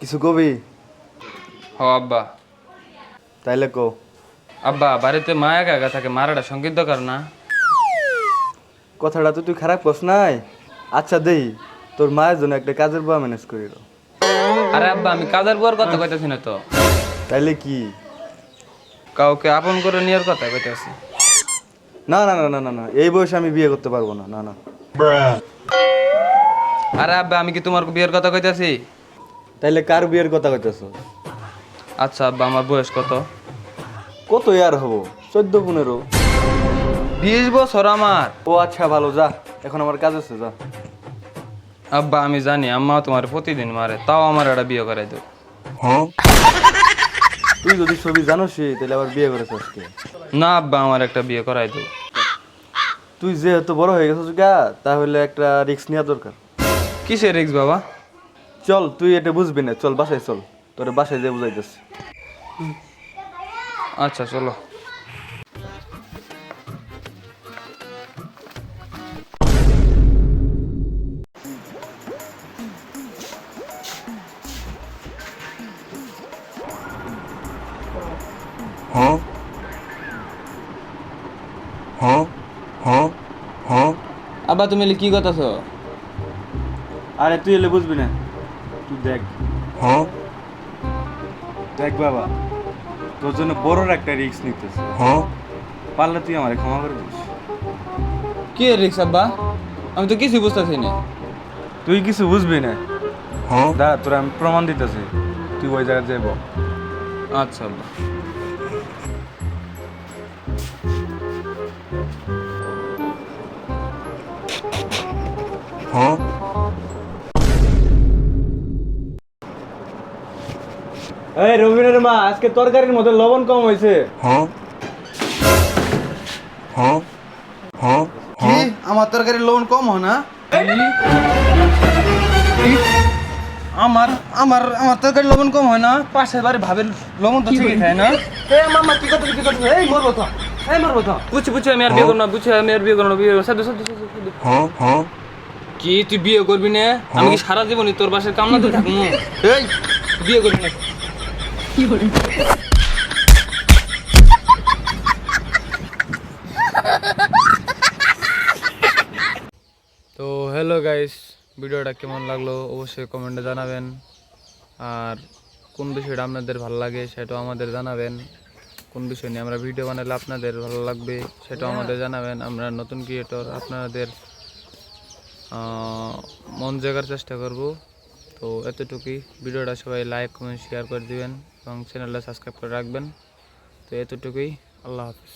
কিছু কবি? হ আব্বা। তাইলে কো। আব্বা বাড়িতে মা একা একা থাকে মারাটা সংগীত দরকার না। কথাটা তো তুই খারাপ কস নাই। আচ্ছা দেই তোর মায়ের জন্য একটা কাজের বয়া ম্যানেজ করি আরে আব্বা আমি কাজের বুয়ার কথা কইতেছি না তো। তাইলে কি? কাউকে আপন করে নেওয়ার কথা কইতেছি। না না না না না না এই বয়সে আমি বিয়ে করতে পারব না না না। আরে আব্বা আমি কি তোমার বিয়ের কথা কইতাছি? তাইলে কার বিয়ের কথা কইতেছ? আচ্ছা আব্বা আমার বয়স কত? কত ইয়ার হব? চোদ্দ পনেরো? বিশ বছর আমার। ও আচ্ছা ভালো যা। এখন আমার কাজ আছে যা। আব্বা আমি জানি আম্মা তোমার প্রতিদিন মারে তাও আমার একটা বিয়ে করাই দেব তুই যদি ছবি জানোস তাহলে আবার বিয়ে করেছ আজকে। না আব্বা আমার একটা বিয়ে করাই দেব তুই যেহেতু বড় হয়ে গেছিস গা তাহলে একটা রিস্ক নেওয়া দরকার। কিসের রিক্স বাবা? চল তুই এটা বুঝবি না। চল বাসায় চল। তোরে বাসায় যে বুঝাইতেছি। আচ্ছা চলো। আব্বা তুমি এলে কি করতেছ? আরে তুই এলে বুঝবি না। তুই দেখ। হ্যাঁ? দেখ বাবা তোর জন্য বড় একটা রিস্ক নিতেছে। হ্যাঁ? পারলে তুই আমারে ক্ষমা করে দিস। কি রিক্স আব্বা? আমি তো কিছু বুঝতেছি না। তুই কিছু বুঝবি না। হ্যাঁ? দা তোর আমি প্রমাণ দিতেছি। তুই ওই জায়গায় যাইব। আচ্ছা আব্বা। এই রবিনের মা আজকে তরকারির মধ্যে লবণ কম হয়েছে। কি? আমার তরকারি লবণ কম হয় না? আমার আমার আমার তরকারি লবণ কম হয় না? পাশের বাড়ি ভাবের লবণ তো ঠিকই খায় না? এই মামা কি কথা কি কথা এই মরবো তো। এই মরবো তো। বুঝছি বুঝছি আমি আর বিয়ে করব না বুঝছি আমি আর বিয়ে করব না বিয়ে করব সাধু সাধু সাধু সাধু। কি তুই বিয়ে করবি না? আমি কি সারা জীবনই তোর বাসায় কামনাতে থাকব? এই তুই বিয়ে করবি না তো হ্যালো গাইস ভিডিওটা কেমন লাগল অবশ্যই কমেন্টে জানাবেন। আর কোন বিষয়টা আপনাদের ভালো লাগে সেটাও আমাদের জানাবেন। কোন বিষয় নিয়ে আমরা ভিডিও বানালে আপনাদের ভালো লাগবে সেটাও আমাদের জানাবেন। আমরা নতুন ক্রিয়েটর আপনাদের মন জাগার চেষ্টা করব। তো এতটুকুই। ভিডিওটা সবাই লাইক কমেন্ট শেয়ার করে দিবেন। এবং চ্যানেলটা সাবস্ক্রাইব করে রাখবেন। তো এতটুকুই আল্লাহ হাফিজ।